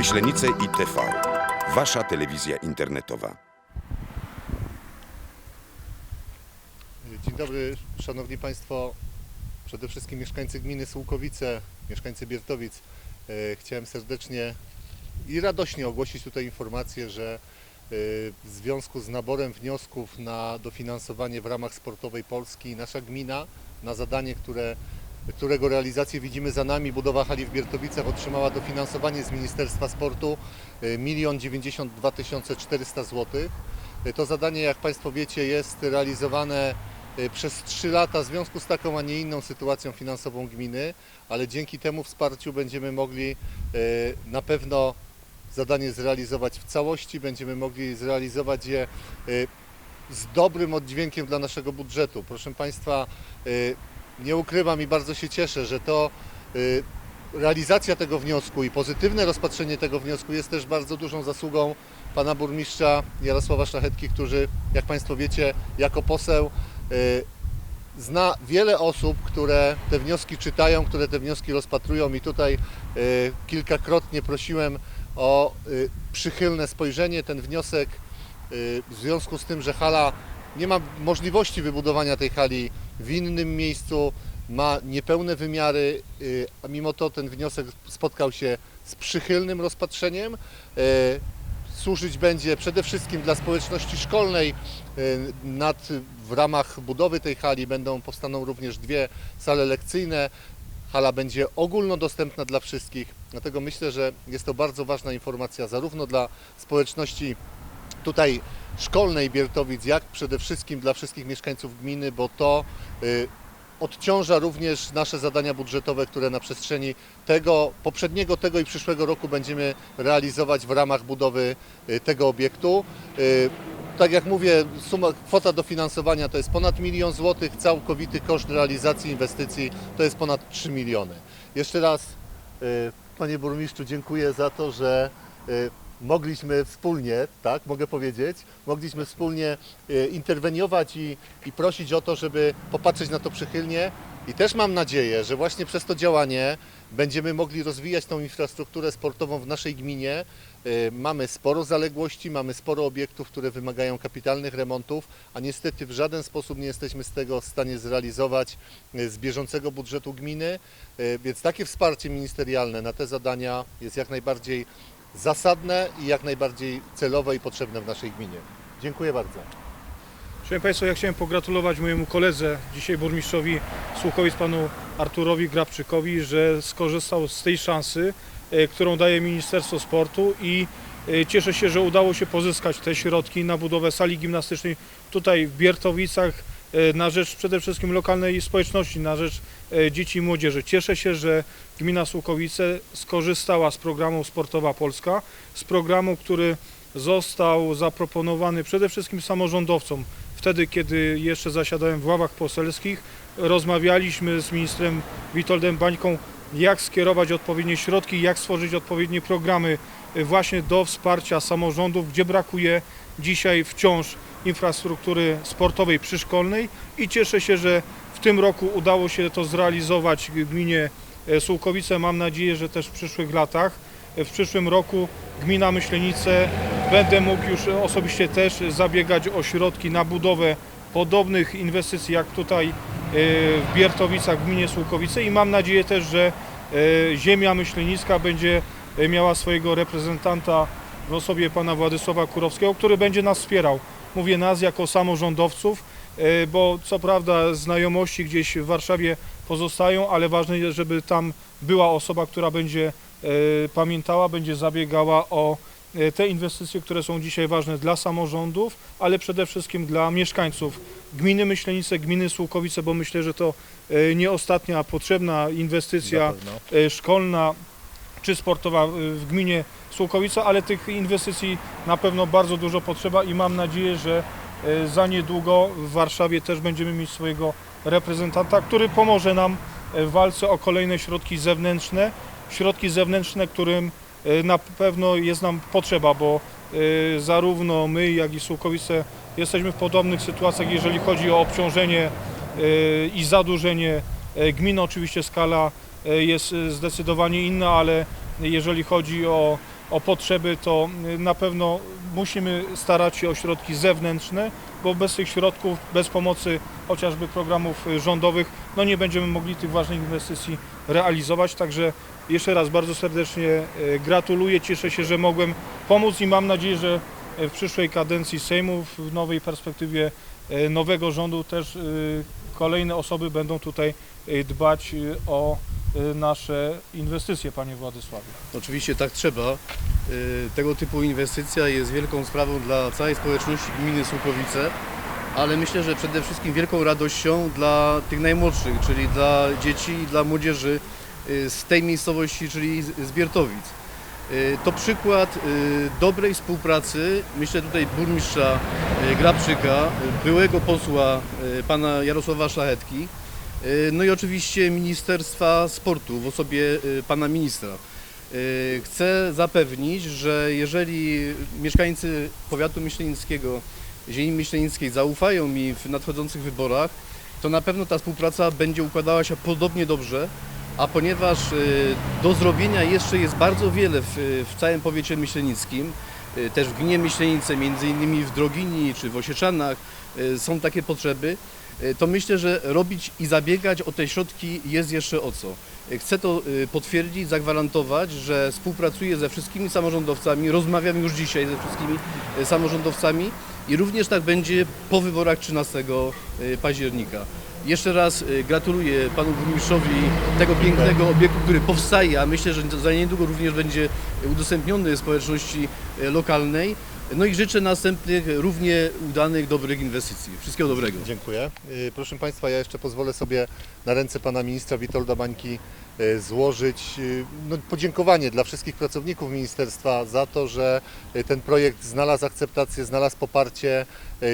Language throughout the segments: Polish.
Myślenice i TV. Wasza telewizja internetowa. Dzień dobry, Szanowni Państwo. Przede wszystkim mieszkańcy gminy Słukowice, mieszkańcy Biertowic. E, Chciałem serdecznie i radośnie ogłosić tutaj informację, że e, w związku z naborem wniosków na dofinansowanie w ramach Sportowej Polski nasza gmina na zadanie, które, którego realizację widzimy za nami, budowa hali w Biertowicach otrzymała dofinansowanie z Ministerstwa Sportu 1 92 400 zł. To zadanie, jak Państwo wiecie, jest realizowane y, przez 3 lata w związku z taką, a nie inną sytuacją finansową gminy, ale dzięki temu wsparciu będziemy mogli y, na pewno zadanie zrealizować w całości, będziemy mogli zrealizować je y, z dobrym oddźwiękiem dla naszego budżetu. Proszę Państwa, nie ukrywam i bardzo się cieszę, że to y, realizacja tego wniosku i pozytywne rozpatrzenie tego wniosku jest też bardzo dużą zasługą pana burmistrza Jarosława Szlachetki, który, jak Państwo wiecie, jako poseł y, zna wiele osób, które te wnioski czytają, które te wnioski rozpatrują i tutaj y, kilkakrotnie prosiłem o przychylne spojrzenie. Ten wniosek w związku z tym, że hala nie ma możliwości wybudowania tej hali w innym miejscu, ma niepełne wymiary, y, a mimo to ten wniosek spotkał się z przychylnym rozpatrzeniem. Y, Służyć będzie przede wszystkim dla społeczności szkolnej. Y, Nad, w ramach budowy tej hali będą powstaną również dwie sale lekcyjne. Hala będzie ogólnodostępna dla wszystkich, dlatego myślę, że jest to bardzo ważna informacja zarówno dla społeczności tutaj szkolnej Biertowic, jak przede wszystkim dla wszystkich mieszkańców gminy, bo to y, odciąża również nasze zadania budżetowe, które na przestrzeni tego, poprzedniego, tego i przyszłego roku będziemy realizować w ramach budowy y, tego obiektu. Y, Tak jak mówię, suma, kwota dofinansowania to jest ponad milion złotych, całkowity koszt realizacji inwestycji to jest ponad 3 miliony. Jeszcze raz Panie Burmistrzu dziękuję za to, że mogliśmy wspólnie, tak mogę powiedzieć, mogliśmy wspólnie y, interweniować i, i prosić o to, żeby popatrzeć na to przychylnie i też mam nadzieję, że właśnie przez to działanie będziemy mogli rozwijać tą infrastrukturę sportową w naszej gminie. Y, Mamy sporo zaległości, mamy sporo obiektów, które wymagają kapitalnych remontów, a niestety w żaden sposób nie jesteśmy z tego w stanie zrealizować y, z bieżącego budżetu gminy, więc takie wsparcie ministerialne na te zadania jest jak najbardziej zasadne i jak najbardziej celowe i potrzebne w naszej gminie. Dziękuję bardzo. Szanowni Państwo, ja chciałem pogratulować mojemu koledze, dzisiaj burmistrzowi Słuchowic, panu Arturowi Grabczykowi, że skorzystał z tej szansy, e, którą daje Ministerstwo Sportu i e, cieszę się, że udało się pozyskać te środki na budowę sali gimnastycznej tutaj w Biertowicach na rzecz przede wszystkim lokalnej społeczności, na rzecz e, dzieci i młodzieży. Cieszę się, że gmina Słuchowice skorzystała z programu Sportowa Polska, z programu, który został zaproponowany przede wszystkim samorządowcom. Wtedy, kiedy jeszcze zasiadałem w ławach poselskich, rozmawialiśmy z ministrem Witoldem Bańką, jak skierować odpowiednie środki, jak stworzyć odpowiednie programy y, właśnie do wsparcia samorządów, gdzie brakuje dzisiaj wciąż infrastruktury sportowej przyszkolnej i cieszę się, że w tym roku udało się to zrealizować gminie e, Sułkowice. Mam nadzieję, że też w przyszłych latach, e, w przyszłym roku gmina Myślenice będę mógł już osobiście też zabiegać o środki na budowę podobnych inwestycji jak tutaj e, w Biertowicach w gminie Słukowice i mam nadzieję też, że ziemia myślenicka będzie miała swojego reprezentanta w osobie pana Władysława Kurowskiego, który będzie nas wspierał. Mówię nas jako samorządowców, e, bo co prawda znajomości gdzieś w Warszawie pozostają, ale ważne jest, żeby tam była osoba, która będzie e, pamiętała, będzie zabiegała o e, te inwestycje, które są dzisiaj ważne dla samorządów, ale przede wszystkim dla mieszkańców gminy Myślenice, gminy Słukowice, bo myślę, że to nie ostatnia potrzebna inwestycja szkolna czy sportowa e, w gminie Słukowice, ale tych inwestycji na pewno bardzo dużo potrzeba i mam nadzieję, że e, za niedługo w Warszawie też będziemy mieć swojego reprezentanta, który pomoże nam e, w walce o kolejne środki zewnętrzne, środki zewnętrzne, którym na pewno jest nam potrzeba, bo zarówno my, jak i Słukowice jesteśmy w podobnych sytuacjach, jeżeli chodzi o obciążenie i zadłużenie gminy. Oczywiście skala jest e, zdecydowanie inna, ale jeżeli chodzi o o potrzeby, to y, na pewno musimy starać się o środki zewnętrzne, bo bez tych środków, bez pomocy chociażby programów rządowych, no nie będziemy mogli tych ważnych inwestycji realizować. Także jeszcze raz bardzo serdecznie gratuluję, cieszę się, że mogłem pomóc i mam nadzieję, że w przyszłej kadencji Sejmu, w nowej perspektywie nowego rządu też kolejne osoby będą tutaj dbać o nasze inwestycje, panie Władysławie. Oczywiście tak trzeba. Y, Tego typu inwestycja jest wielką sprawą dla całej społeczności gminy Słukowice, ale myślę, że przede wszystkim wielką radością dla tych najmłodszych, czyli dla dzieci i dla młodzieży y, z tej miejscowości, czyli z Biertowic. Y, To przykład y, dobrej współpracy, myślę tutaj burmistrza y, Grabczyka, y, byłego posła y, pana Jarosława Szlachetki, y, no i oczywiście Ministerstwa Sportu w osobie y, pana ministra. Y, Chcę zapewnić, że jeżeli mieszkańcy powiatu myślenickiego, ziemi myślenickiej zaufają mi w nadchodzących wyborach, to na pewno ta współpraca będzie układała się podobnie dobrze, a ponieważ do zrobienia jeszcze jest bardzo wiele w, w całym powiecie myślenickim, też w gminie Myślenice, między innymi w Drogini czy w Osieczanach są takie potrzeby, to myślę, że robić i zabiegać o te środki jest jeszcze o co. Y, Chcę to y, potwierdzić, zagwarantować, że współpracuję ze wszystkimi samorządowcami, rozmawiam już dzisiaj ze wszystkimi samorządowcami i również tak będzie po wyborach 13 y, października. Jeszcze raz gratuluję panu burmistrzowi tego pięknego obiektu, który powstaje, a myślę, że za niedługo również będzie udostępniony społeczności lokalnej. No i życzę następnych równie udanych, dobrych inwestycji. Wszystkiego dobrego. Dziękuję. Y, Proszę Państwa, ja jeszcze pozwolę sobie na ręce Pana Ministra Witolda Bańki y, złożyć y, no, podziękowanie dla wszystkich pracowników Ministerstwa za to, że ten projekt znalazł akceptację, znalazł poparcie.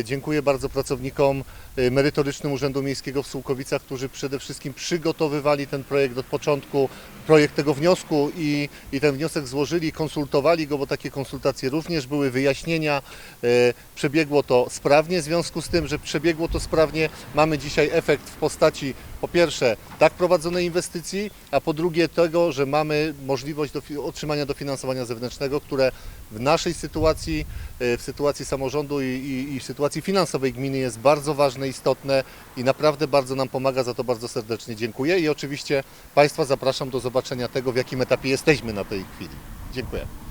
Dziękuję bardzo pracownikom merytorycznym Urzędu Miejskiego w Sułkowicach, którzy przede wszystkim przygotowywali ten projekt od początku, projekt tego wniosku i, i ten wniosek złożyli, konsultowali go, bo takie konsultacje również były, wyjaśnienia. E, Przebiegło to sprawnie, w związku z tym, że przebiegło to sprawnie, mamy dzisiaj efekt w postaci po pierwsze tak prowadzonej inwestycji, a po drugie tego, że mamy możliwość dofi- otrzymania dofinansowania zewnętrznego, które w naszej sytuacji, e, w sytuacji samorządu i, i, i w sytuacji finansowej gminy jest bardzo ważne, istotne i naprawdę bardzo nam pomaga, za to bardzo serdecznie dziękuję i oczywiście Państwa zapraszam do zobaczenia tego, w jakim etapie jesteśmy na tej chwili. Dziękuję.